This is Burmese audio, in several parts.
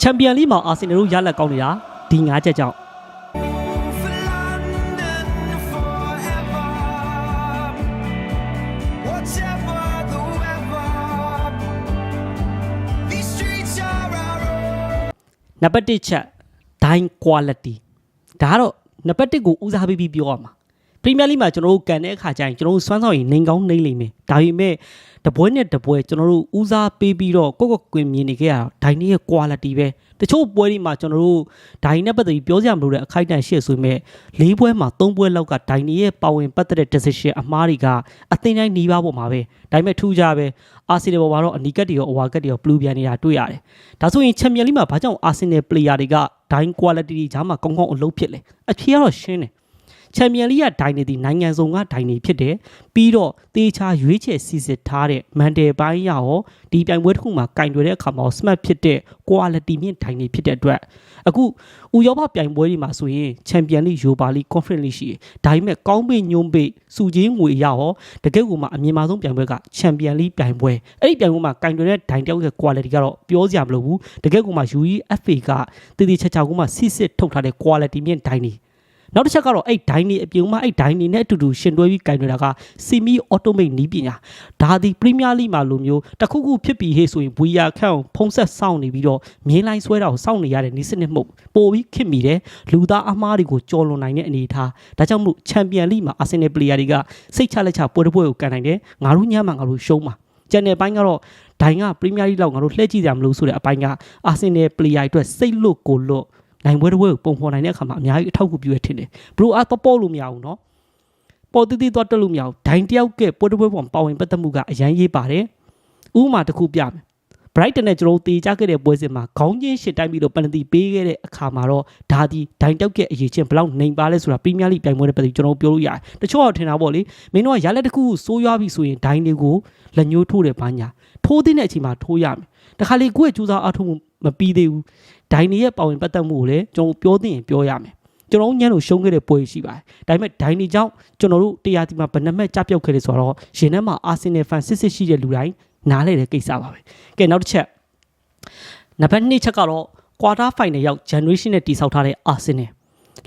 ချန်ပီယံလိမှာအာဆင်နယ်တို့ရလက်ကောင်းနေတာဒီ၅ချက်ကြောင့် For London forever. Whatever the weather, these streets are our own. နံပါတ်1ချက် dine quality ဒါကတော့နံပါတ်1ကိုဦးစားပေးပြီးပြောရမှာပ ရီးမီးယားလိမှာကျွန်တော်တို့ကန်တဲ့အခါကျရင်ကျွန်တော်တို့စွမ်းဆောင်ရည်နေကောင်းနေလိမ့်မယ်ဒါပေမဲ့တပွဲနဲ့တပွဲကျွန်တော်တို့ဦးစားပေးပြီးတော့ကိုယ့်ကိုယ်ကွင်မြင်နေခဲ့ရတာဒိုင်နေရဲ့ quality ပဲတချို့ပွဲတွေမှာကျွန်တော်တို့ဒိုင်နဲ့ပတ်သက်ပြီးပြောစရာမလိုတဲ့အခိုက်အတန့်ရှေ့ဆိုပေမဲ့၄ပွဲမှာ၃ပွဲလောက်ကဒိုင်နေရဲ့ပါဝင်ပတ်သက်တဲ့ decision အမှားတွေကအသင်းတိုင်းနှီးပါပေါ်မှာပဲဒါပေမဲ့ထူးခြားပဲအာဆီနယ်ပေါ်မှာတော့အနီကတ်တွေရောအဝါကတ်တွေရောဘလူးပြန်နေတာတွေ့ရတယ်ဒါဆိုရင်ချန်ပီယံလိမှာဘာကြောင့်အာဆီနယ် player တွေကဒိုင် quality တွေဂျားမှာကောင်းကောင်းအလုပ်ဖြစ်လဲအဖြေကတော့ရှင်းတယ် ချန်ပီယံလိကဒိုင်နေသည်နိုင်ငံစုံကဒိုင်နေဖြစ်တယ်ပြီးတော့တေချာရွေးချယ်စီစစ်ထားတဲ့မန်တယ်ပိုင်းရရောဒီပြိုင်ပွဲတစ်ခုမှာကင်တွယ်တဲ့အခါမှာ smart ဖြစ်တဲ့ quality မြင့်ဒိုင်နေဖြစ်တဲ့အတွက်အခုဥရောပပြိုင်ပွဲတွေမှာဆိုရင်ချန်ပီယံလိယူပါလိ conference လိရှိတယ်ဒါပေမဲ့ကောင်းပိညွန်းပိစုချင်းငွေရရောတကယ့်ကိုမှအမြင့်မားဆုံးပြိုင်ပွဲကချန်ပီယံလိပြိုင်ပွဲအဲ့ဒီပြိုင်ပွဲမှာကင်တွယ်တဲ့ဒိုင်တယောက်ရဲ့ quality ကတော့ပြောစရာမလိုဘူးတကယ့်ကိုမှ UEFA ကတည်တည်ချာချာကိုမှစစ်စစ်ထုတ်ထားတဲ့ quality မြင့်ဒိုင်နေ နောက်တစ်ချက်ကတော့အဲ့ဒိုင်းနေအပြုံမှအဲ့ဒိုင်းနေနဲ့အတူတူရှင်တွဲပြီးကင်နေတာကစီမီအော်တိုမိတ်နီးပညာဒါသည်ပရီးမီးယားလိမှာလိုမျိုးတစ်ခုခုဖြစ်ပြီးဟေ့ဆိုရင်ဘွီယာခန့်ဖုံးဆက်စောင့်နေပြီးတော့မြင်းလိုင်းဆွဲတာကိုစောင့်နေရတဲ့နီးစနစ်မှုပို့ပြီးခင်မိတယ်လူသားအမားတွေကိုကြော်လွန်နိုင်တဲ့အနေအထားဒါကြောင့်မို့ချန်ပီယံလိမှာအာဆင်နယ်ပလေယာတွေကစိတ်ချလက်ချပွဲတစ်ပွဲကိုကန်နိုင်တယ်ငါတို့ညမှာငါတို့ရှုံးမှာကျန်တဲ့ဘိုင်းကတော့ဒိုင်ကပရီးမီးယားလိလောက်ငါတို့လှည့်ကြည့်ကြမလို့ဆိုတဲ့အပိုင်းကအာဆင်နယ်ပလေယာအတွက်စိတ်လွတ်ကိုလွတ် နိုင်ပွဲတစ်ပွဲကိုပုံဖော်နိုင်တဲ့အခါမှာအများကြီးအထောက်အကူပြုရထင်တယ်ဘလို့အားတော့ပေါ့လို့မရဘူးနော်ပေါ်တိတိသွားတက်လို့မရဘူးဒိုင်းတယောက်ကပွဲတစ်ပွဲပေါ်ပါဝင်ပတ်သက်မှုကအရန်ရေးပါတယ်ဥပမာတစ်ခုပြမယ် Brighton နဲ့ကျွန်တော်တေချခဲ့တဲ့ပွဲစဉ်မှာခေါင်းချင်းရှစ်တိုင်းပြီးတော့ပန်တီပေးခဲ့တဲ့အခါမှာတော့ဒါဒီဒိုင်တောက်ရဲ့အရေးချင်းဘလောက်နိုင်ပါလဲဆိုတာပရီးမီးယားလိပြိုင်ပွဲနဲ့ပတ်သက်ကျွန်တော်ပြောလို့ရတယ်။တချို့ကထင်တာပေါ့လေမင်းတို့ကရလက်တစ်ခုဆိုးရွားပြီဆိုရင်ဒိုင်တွေကိုလက်ညှိုးထိုးတယ်ဘာညာထိုးတဲ့အချိန်မှာထိုးရမယ်။တခါလေကိုယ့်ရဲ့ကြိုးစားအားထုတ်မှု မပြီးသေးဘူးဒိုင်နေရဲ့ပါဝင်ပတ်သက်မှုကိုလည်းကျွန်တော်ပြောသိရင်ပြောရမယ်ကျွန်တော်ညံ့လို့ရှုံးခဲ့တဲ့ပွဲရှိပါတယ်ဒါပေမဲ့ဒိုင်နေကြောင့်ကျွန်တော်တို့တရားဒီမှာဗနက်မဲ့ကြပြောက်ခဲ့တယ်ဆိုတော့ရင်ထဲမှာအာဆင်နယ်ဖန်စစ်စစ်ရှိတဲ့လူတိုင်းနားလဲတဲ့ကိစ္စပါပဲကဲနောက်တစ်ချက်နံပါတ်2ချက်ကတော့ quarter final ရောက် generation နဲ့တိစောက်ထားတဲ့အာဆင်နယ်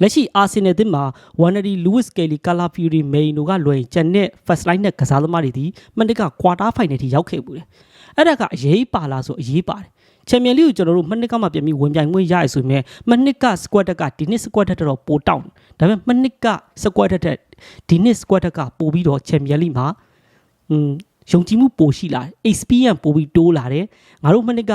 လက်ရှိအာဆင်နယ်အသင်းမှာဝမ်နဒီလူးဝစ်ကယ်လီကာလာဖျူရီမေင်နိုကလွယ်ကျန်တဲ့ first line နဲ့ကစားသမားတွေဒီမနစ်က quarter final ထိရောက်ခဲ့ပူတယ်အဲ့ဒါကအရေးပါလားဆိုအရေးပါတယ် ချန်ပီယံလိကိုကျွန်တော်တို့မနှစ်ကမှပြန်ပြီးဝင်ပြိုင်ခွင့်ရရဆိုပေမဲ့မနှစ်ကစကွက်တက်ကဒီနှစ်စကွက်တက်တော့ပိုတောင်းဒါပေမဲ့မနှစ်ကစကွက်တက်တဲ့ဒီနှစ်စကွက်တက်ကပိုပြီးတော့ချန်ပီယံလိမှာอืมယုံကြည်မှုပိုရှိလာတယ် experience ပိုပြီးတိုးလာတယ်ငါတို့မနှစ်က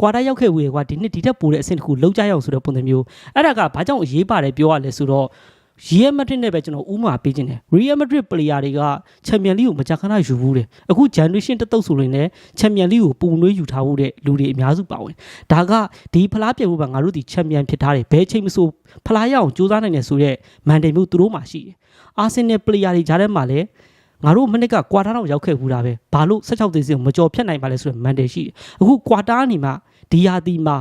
ကွာတာရောက်ခဲ့ဝေကွာဒီနှစ်ဒီထက်ပိုတဲ့အဆင့်တစ်ခုလောက်ကြရအောင်ဆိုတဲ့ပုံစံမျိုးအဲ့ဒါကဘာကြောင့်အရေးပါတယ်ပြောရလဲဆိုတော့ Real Madrid နဲ့ပဲကျွန်တော်ဥမာပေးခြင်းတယ် Real Madrid player တွေကချန်ပီယံလိကိုမကြာခဏယူဘူးတယ်အခု generation တစ်သုတ်ဆိုရင်လည်းချန်ပီယံလိကိုပုံနွေးယူထားဖို့တဲ့လူတွေအများစုပါဝင်ဒါကဒီဖလားပြိုင်ပွဲမှာငါတို့ဒီချန်ပီယံဖြစ်ထားတယ်ဘယ်ချိန်မဆိုဖလားရအောင်ကြိုးစားနိုင်တယ်ဆိုတော့မန်ဒेမျိုးသူတို့မှာရှိတယ်အာဆင်နယ် player တွေကြားထဲမှာလည်းငါတို့မနစ်ကကွာတာတော့ရောက်ခဲ့ဘူးတာပဲဘာလို့16သိန်းစီကိုမကြော်ဖြတ်နိုင်ပါလဲဆိုတော့မန်ဒेရှိတယ်အခုကွာတာအနေမှာဒီယာတီမှာ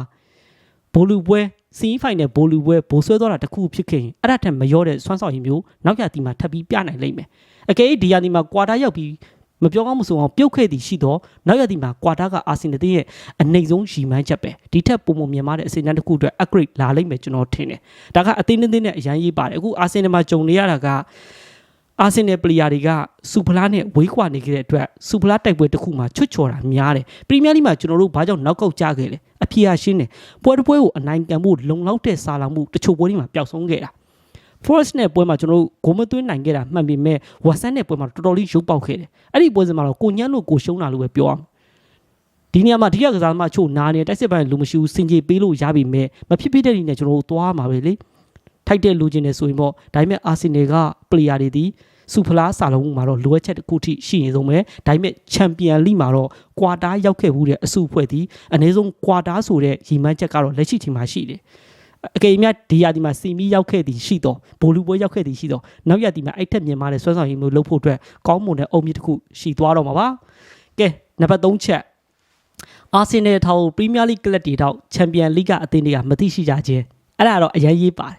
ဘိုလူပွဲ စီးဖိုင်နယ်ဘိုလူပွဲဘိုဆွဲသွားတာတစ်ခုဖြစ်ခဲ့ရင်အဲ့ဒါထက်မရောတဲ့စွမ်းဆောင်ရည်မျိုးနောက်ရတီမှာထပ်ပြီးပြနိုင်လိမ့်မယ်အကယ်၍ဒီယာတီမှာကွာတာရောက်ပြီးမပြောကောင်းမဆိုအောင်ပြုတ်ခဲ့သည်ရှိတော့နောက်ရတီမှာကွာတာကအာဆင်နယ်ရဲ့အနိုင်ဆုံးရီမန်းချက်ပဲဒီထက်ပုံမမြန်မာတဲ့အစီအစဉ်တစ်ခုအတွက် upgrade လာလိမ့်မယ်ကျွန်တော်ထင်တယ်ဒါကအသေးသေးနဲ့အရန်ရေးပါတယ်အခုအာဆင်နယ်မှာကြုံနေရတာကအာဆင်နယ်ပလီယာတွေကစူဖလားနဲ့ဝေးကွာနေခဲ့တဲ့အတွက်စူဖလားတိုက်ပွဲတစ်ခုမှာချွတ်ချော်တာများတယ်ပရီးမီးယားလိမှာကျွန်တော်တို့ဘာကြောင့်နောက်ကောက်ကြခဲ့လဲ အဖြေရရှင်းတယ်ပွဲတစ်ပွဲကိုအနိုင်ကန်ဖို့လုံလောက်တဲ့စာလောင်မှုတချို့ပွဲတွေမှာပျောက်ဆုံးခဲ့တာ Forest နဲ့ပွဲမှာကျွန်တော်တို့ဂိုးမသွင်းနိုင်ခဲ့တာမှန်ပေမဲ့ဝက်ဆန်နဲ့ပွဲမှာတော်တော်လေးရုပ်ပေါက်ခဲ့တယ်အဲ့ဒီပွဲစဉ်မှာတော့ကိုညမ်းလို့ကိုရှုံးတာလို့ပဲပြောရမယ်ဒီနေရာမှာဒီကကစားသမားချို့နားနေတိုက်စစ်ပိုင်းလူမရှိဘူးစင်ကြေပေးလို့ရပြီမဲ့မဖြစ်ဖြစ်တဲ့ဒီနဲ့ကျွန်တော်တို့သွားမှာပဲလေထိုက်တဲ့လူချင်းနေဆိုရင်ပေါ့ဒါပေမဲ့အာဆင်နယ်ကပလေယာတွေဒီ စူဖလားစာလုံးမှာတော့လိုအပ်ချက်တစ်ခုထိရှိနေဆုံးပဲဒါပေမဲ့ချန်ပီယံလိမှာတော့ကွာတာရောက်ခဲ့မှုတဲ့အစုအဖွဲ့ဒီအနည်းဆုံးကွာတာဆိုတဲ့ရီမန်းချက်ကတော့လက်ရှိချိန်မှာရှိတယ်အကေမြတ်ဒီယာဒီမှာစီမီရောက်ခဲ့သည်ရှိတော့ဘိုလူပွဲရောက်ခဲ့သည်ရှိတော့နောက်ရက်ဒီမှာအဲ့ထက်မြန်မာတဲ့ဆွဲဆောင်ရည်မျိုးလုပ်ဖို့အတွက်ကောင်းမွန်တဲ့အုံမြင့်တစ်ခုရှိသွားတော့မှာပါကဲနံပါတ်3ချက်အာဆင်နယ်ထောက်ပရီးမီးယားလိကလပ်တီတော့ချန်ပီယံလိကအသင်းတွေကမသိရှိကြခြင်းအဲ့ဒါတော့အရင်ရေးပါတယ်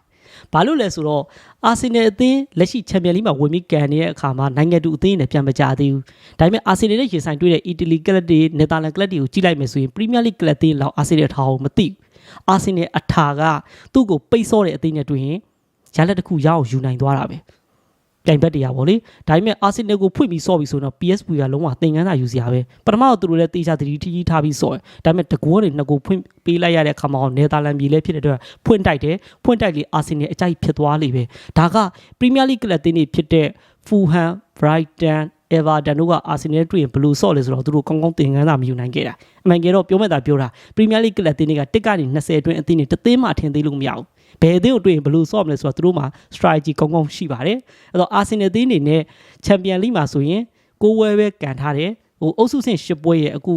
ဘာလို့လဲဆိုတော့အာဆင်နယ်အသင်းလက်ရှိချန်ပီယံလိမှာဝင်ပြီးကန်နေတဲ့အခါမှာနိုင်ငံတူအသင်းနဲ့ပြန်မကြသေးဘူးဒါပေမဲ့အာဆင်နယ်နဲ့ရင်ဆိုင်တွေ့တဲ့အီတလီကလပ်တွေနယ်သာလန်ကလပ်တွေကိုကြည့်လိုက်မယ်ဆိုရင်ပရီးမီးယားလိကလပ်တွေလောက်အာဆင်နယ်ထောက်မသိဘူးအာဆင်နယ်အထာကသူ့ကိုပိတ်ဆော့တဲ့အသင်းနဲ့တွေ့ရင်ရလက်တစ်ခုရအောင်ယူနိုင်သွားတာပဲ ပြိုင်ဘက်တရားပေါ့လေဒါပေမဲ့အာဆင်နယ်ကိုဖွင့်ပြီးဆော့ပြီးဆိုတော့ PSV ကလုံးဝသင်ခန်းစာယူစရာပဲပထမတော့သူတို့လည်းတေချာတတိထီထီထားပြီးဆော့တယ်ဒါပေမဲ့တကူကနေနှစ်ကိုဖွင့်ပေးလိုက်ရတဲ့အခါမှာနယ်သာလန်ပြည်လည်းဖြစ်တဲ့အတွက်ဖွင့်တိုက်တယ်ဖွင့်တိုက်လေအာဆင်နယ်အကြိုက်ဖြစ်သွားလိမ့်ပဲဒါကပရီးမီးယားလိကလပ်တင်းတွေဖြစ်တဲ့ဖူဟမ်ဘရိုက်တန် Everton တို့က Arsenal တွေ့ရင်ဘယ်လိုဆော့လဲဆိုတော့သူတို့ကောင်းကောင်းသင်ခန်းစာမယူနိုင်ခဲ့တာအမှန်ကြီးတော့ပြောမဲ့တာပြောတာ Premier League ကလပ်တင်းတွေကတစ်ကနေ20အတွင်းအသင်းတွေတစ်သင်းမှထင်သေးလို့မရဘူး ဘယ်အသင်းကိုတွေ့ရင်ဘယ်လိုဆော့မလဲဆိုတော့သူတို့မှာ strategy ကောင်းကောင်းရှိပါတယ်အဲ့တော့ Arsenal အသင်းအနေနဲ့ Champion League မှာဆိုရင်ကိုဝဲပဲကန်ထားတယ်ဟိုအုပ်စုဆင့်10ပွဲရဲ့အခု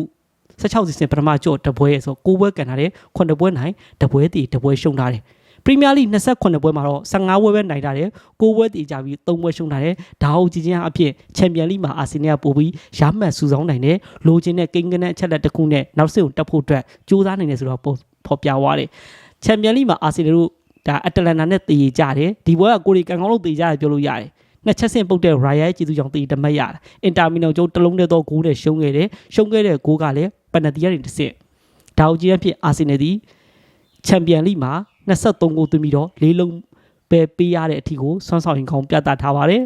16စီစဉ်ပထမကြော့တပွဲရဲ့ဆိုကိုပွဲကန်ထားတယ်9ပွဲနိုင်တပွဲတည်တပွဲရှုံးထားတယ်ပရီးမီးယားလိ28ပွဲမှာတော့15ပွဲပဲနိုင်တာတယ်6ပွဲတည်ကြပြီး3ပွဲရှုံးတာတယ်ဒါအုပ်ကြီးချင်းအဖြစ်ချန်ပီယံလိမှာအာဆင်နယ်ကပို့ပြီးရမှတ်စူးစောင်းနိုင်တယ်လိုချင်တဲ့ကိန်းကနန်းအချက်လက်တစ်ခုနဲ့နောက်စစ်ကိုတက်ဖို့အတွက်ကြိုးစားနိုင်တယ်ဆိုတော့ပေါ်ဖော်ပြသွားတယ်ချန်ပီယံလိမှာအာဆင်နယ်တို့ ဒါအတလန်နာနဲ့တည်ကြတယ်ဒီပွဲကကိုရီကန်ကောင်းလို့တည်ကြတယ်ပြောလို့ရတယ်နှစ်ချက်ဆင့်ပုတ်တဲ့ Raya ရဲ့ကျေးဇူးကြောင့်တည်တမတ်ရတာအင်တာမီနိုကျုံတလုံးတည်းသောဂိုးနဲ့ရှုံးခဲ့တယ်ရှုံးခဲ့တဲ့ဂိုးကလည်းပနတီကနေတစ်ဆင့်ဒါအုပ်ကြီးအဖြစ်အာဆင်နယ်ဒီချန်ပီယံလိမှာ23ဂိုးသွင်းပြီးတော့လေးလုံးပဲပေးရတဲ့အထီကိုဆွမ်းဆောင်ရင်ကောင်းပြသထားပါတယ်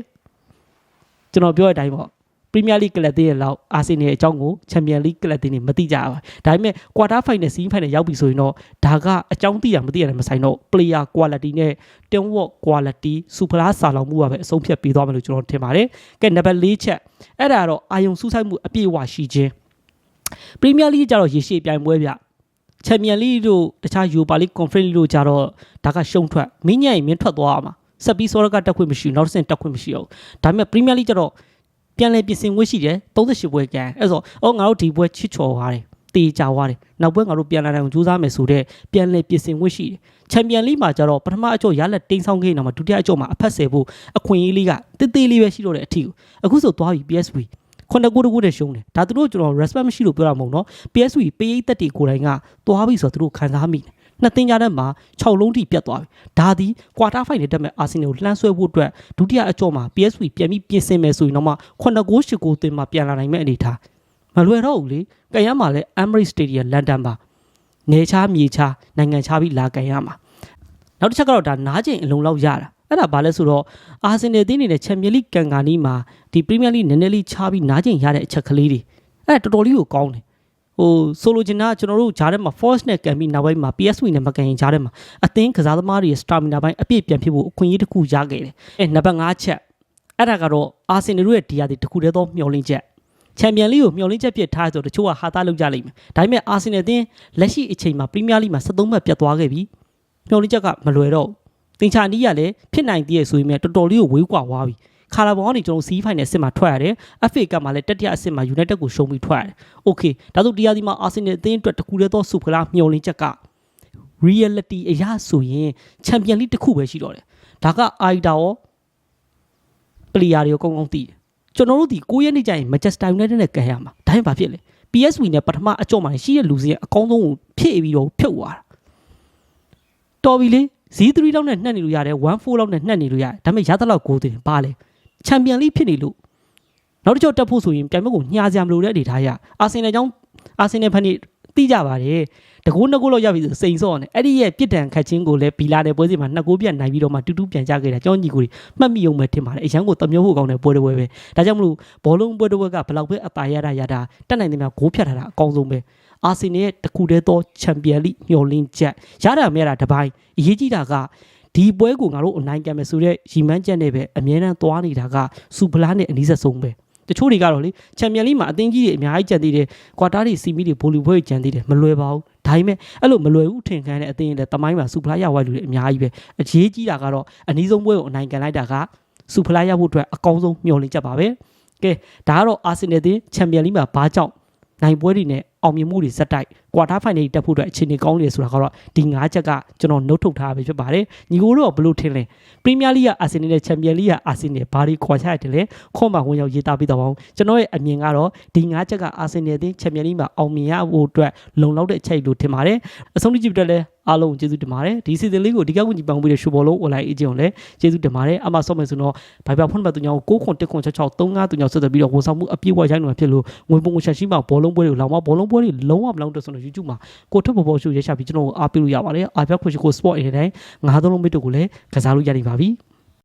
ကျွန်တော်ပြောတဲ့အတိုင်းပေါ့ ပရီးမီးယားလိကလပ်တင်းရဲ့လောက်အာဆင်နယ်အကြောင်းကိုချန်ပီယံလိကလပ်တင်းတွေမသိကြပါဘူးဒါပေမဲ့ကွာတာဖိုင်နယ်စီးဖိုင်နယ်ရောက်ပြီဆိုရင်တော့ဒါကအကြောင်းသိရမသိရတယ်မဆိုင်တော့ player quality နဲ့ team work quality super စာလောင်မှုကပဲအဆုံးဖြတ်ပေးသွားမယ်လို့ကျွန်တော်ထင်ပါတယ်ကဲနံပါတ်၄ချက်အဲ့ဒါကတော့အာယုံစူးစိုက်မှုအပြည့်အဝရှိခြင်းပရီးမီးယားလိကျတော့ရေရှည်ပြိုင်ပွဲဗျချန်ပီယံလိတို့တခြားယူပါလိကွန်ဖရင့်လိတို့ကြတော့ဒါကရှုံထွက်မင်းညံ့ရင်မင်းထွက်သွားရမှာဆက်ပြီးစောရကတက်ခွင့်မရှိဘူးနောက်တစ်ဆင့်တက်ခွင့်မရှိအောင်ဒါပေမဲ့ပရီးမီးယားလိကျတော့ ပြန်လဲပြင်ဆင်ခွင့်ရှိတယ်38ပွဲကန်အဲ့ဆိုအော်ငါတို့ဒီပွဲချစ်ချော်သွားတယ်တေးကြသွားတယ်နောက်ပွဲငါတို့ပြန်လာနိုင်အောင်ကြိုးစားမယ်ဆိုတော့ပြန်လဲပြင်ဆင်ခွင့်ရှိတယ်ချန်ပီယံလိမှာကျတော့ပထမအကျော့ရလက်တိန်းဆောင်ခဲ့နေတာမှာဒုတိယအကျော့မှာအဖက်ဆယ်ဖို့အခွင့်အရေးလေးကတိတိလေးပဲရှိတော့တဲ့အထီကိုအခုဆိုသွားပြီ PSV ခုနှစ်ကိုတကူတည်းရှုံးတယ်ဒါသူတို့ကျွန်တော် respect မရှိလို့ပြောတာမဟုတ်နော် PSV ပေးရိတ်သက်တွေကိုယ်တိုင်ကသွားပြီဆိုတော့သူတို့ခံစားမိတယ် နှစ်သင်းကြားထဲမှာ6လုံးထိပြတ်သွားပြီဒါသည်ကွာတာဖိုင်နယ်တက်မဲ့အာဆင်နယ်ကိုလှမ်းဆွဲဖို့အတွက်ဒုတိယအကျော့မှာ PSV ပြန်ပြီးပြင်ဆင်မယ်ဆိုရင်တော့မှခုနှစ်ကို8ကိုတင်မှာပြန်လာနိုင်မဲ့အနေထားမလွယ်တော့ဘူးလေကြံရမှာလဲ Emirates Stadium လန်ဒန်ပါနေချားမြေချားနိုင်ငံခြားပြီးလာကြံရမှာနောက်တစ်ချက်ကတော့ဒါနားကျင်အလုံးလောက်ရတာအဲ့ဒါဘာလဲဆိုတော့အာဆင်နယ်တင်းနေတဲ့ချန်ပီယံလိကန်ကာနီမှာဒီပရီးမီးယားလိနည်းနည်းလေးချားပြီးနားကျင်ရတဲ့အချက်ကလေးတွေအဲ့ဒါတော်တော်လေးကိုကောင်းတယ် ဟိုဆိုလိုချင်တာကကျွန်တော်တို့ဂျားထဲမှာ force နဲ့ကန်ပြီးနောက်ပိုင်းမှာ PSV နဲ့မကန်ရင်ဂျားထဲမှာအသင်းကစားသမားတွေရဲ့ stamina ပိုင်းအပြည့်ပြန်ဖြစ်ဖို့အခွင့်အရေးတစ်ခုရခဲ့တယ်အဲနံပါတ်5ချက်အဲ့ဒါကတော့အာဆင်နယ်တို့ရဲ့ဒီယာဒီတစ်ခုတည်းသောမျှော်လင့်ချက်ချန်ပီယံလိကိုမျှော်လင့်ချက်ပြစ်ထားဆိုတော့တချို့ကဟာသားလုပ်ကြလိမ့်မယ်ဒါပေမဲ့အာဆင်နယ်အသင်းလက်ရှိအချိန်မှာပရီးမီးယားလိမှာ73မှတ်ပြတ်သွားခဲ့ပြီမျှော်လင့်ချက်ကမလွယ်တော့ဘူးတင်ချာနီးကလည်းဖြစ်နိုင်သေးရဲ့ဆိုရင်လည်းတော်တော်လေးကိုဝေးကွာသွားပြီ ခါလာဘောကနေကျွန်တော်စီးဖိုင်နယ်အစ်စ်မှာထွက်ရတယ် FA ကမှလည်းတတိယအစ်စ်မှာ United ကိုရှုံးပြီးထွက်ရတယ်။ Okay ဒါဆိုတရားဒီမှာ Arsenal အသင်းအတွက်တကူတည်းသောစုဖလားမျှော်လင့်ချက်က reality အရာဆိုရင် Champion League တစ်ခုပဲရှိတော့တယ်။ဒါက Aida ရော player တွေရောကောင်းကောင်းသိတယ်။ကျွန်တော်တို့ဒီ9ရက်နေ့ကျရင် Manchester United နဲ့ကန်ရမှာ။ဒါရင်ဘာဖြစ်လဲ။ PSV နဲ့ပထမအကြော့မှာရှိတဲ့လူစီကအကောင်းဆုံးကိုဖြည့်ပြီးတော့ဖြုတ်သွားတာ။တော်ပြီလေ။ Z3 လောက်နဲ့နှက်နေလို့ရတယ်14လောက်နဲ့နှက်နေလို့ရတယ်ဒါပေမဲ့ရသလောက်ကိုတင်ပါလေ ချန်ပီယံလိဖြစ်နေလို့နောက်တစ်ချက်တက်ဖို့ဆိုရင်ပြိုင်ပွဲကိုညှာစရာမလိုတဲ့အနေထားရအာဆင်နယ်ကြောင့်အာဆင်နယ်ဖန်နေသိကြပါတယ်တကူနှစ်ကူလောက်ရပြီဆိုစိန်စော့နေအဲ့ဒီရဲ့ပြစ်ဒဏ်ခတ်ခြင်းကိုလည်းဘီလာတဲ့ပွဲစီမှာနှစ်ကူပြန်နိုင်ပြီးတော့မှတူတူပြန်ကြခဲ့တာကြောင်းညီကိုတွေမှတ်မိအောင်ပဲထင်ပါတယ်အရန်ကိုတမျိုးဖို့ကောင်းတဲ့ပွဲတစ်ပွဲပဲဒါကြောင့်မလို့ဘောလုံးပွဲတစ်ပွဲကဘလောက်ပဲအပါရတာရတာတက်နိုင်တယ်များဂိုးဖြတ်ထားတာအကောင်းဆုံးပဲအာဆင်နယ်ရဲ့တကူတည်းသောချန်ပီယံလိမျှော်လင့်ချက်ရတာမရတာတပိုင်းအရေးကြီးတာက ဒီပွဲကိုငါတို့အနိုင်ကန်မယ်ဆိုတော့ရီမန်းချက်နဲ့ပဲအမြဲတမ်းသွားနေတာကစူပလာနဲ့အနည်းဆက်ဆုံးပဲတချို့တွေကတော့လေချန်ပီယံလိမှာအသင်းကြီးတွေအများကြီးကြံသေးတယ်ကွာတာတွေစီမီတွေဘိုလီဘွဲကြံသေးတယ်မလွယ်ပါဘူးဒါပေမဲ့အဲ့လိုမလွယ်ဘူးထင်ခံတဲ့အသင်းတွေတမိုင်းမှာစူပလာရဝိုက်လူတွေအများကြီးပဲအရေးကြီးတာကတော့အနည်းဆုံးပွဲကိုအနိုင်ကန်လိုက်တာကစူပလာရဖို့အတွက်အကောင်းဆုံးမျှော်လင့်ချက်ပါပဲကဲဒါကတော့အာဆင်နယ်အသင်းချန်ပီယံလိမှာဘာကြောင့်နိုင်ပွဲတွေနဲ့ အောင်မြင်မှုတွေဇက်တိုက်ကွာတာဖိုင်နယ်တက်ဖို့အတွက်အခြေအနေကောင်းတယ်ဆိုတာကတော့ဒီ၅ချက်ကကျွန်တော်နှုတ်ထုတ်ထားပဲဖြစ်ပါတယ်ညီကိုတို့ကဘလို့ထင်လဲပရီးမီးယားလိဂ်ကအာဆင်နယ်နဲ့ချန်ပီယံလိဂ်ကအာဆင်နယ်ဘာတွေခွာချရတယ်လဲခွန်မှာဝင်ရောက်ရေးသားပေးတော့ပါအောင်ကျွန်တော်ရဲ့အမြင်ကတော့ဒီ၅ချက်ကအာဆင်နယ်အသင်းချန်ပီယံလိဂ်မှာအောင်မြင်ရဖို့အတွက်လုံလောက်တဲ့အချက်လို့ထင်ပါတယ်အဆုံးထိကြည့်ပြတဲ့လဲအားလုံးကျေးဇူးတင်ပါတယ်ဒီစီဇန်လေးကိုအဓိကကူညီပံ့ပိုးပေးတဲ့ရှူဘောလုံး online agent ကိုလည်းကျေးဇူးတင်ပါတယ်အမှဆော့မယ်ဆိုတော့ Viber ဖုန်းနံပါတ်တူညာကို6ခွန်1ခွန်66 35တူညာဆက်သွယ်ပြီးတော့ဝန်ဆောင်မှုအပြည့်အဝရိုက်လို့ဖြစ်လို့ငွေပုံငွေချက်ရှိမှဘောလုံးပွဲတွေကိုလောင်မဘောလုံးပွဲတွေလုံးဝမလောင်တော့ဆိုတော့ YouTube မှာကိုထုတ်ပေါ်ပေါ်ရှုရရှာပြီးကျွန်တော်ကိုအားပေးလို့ရပါတယ်အားပြခွင့်ရှိကို sport အနေနဲ့ငါးသုံးလုံးမိတ်တို့ကိုလည်းကစားလို့ရနေပါပြီ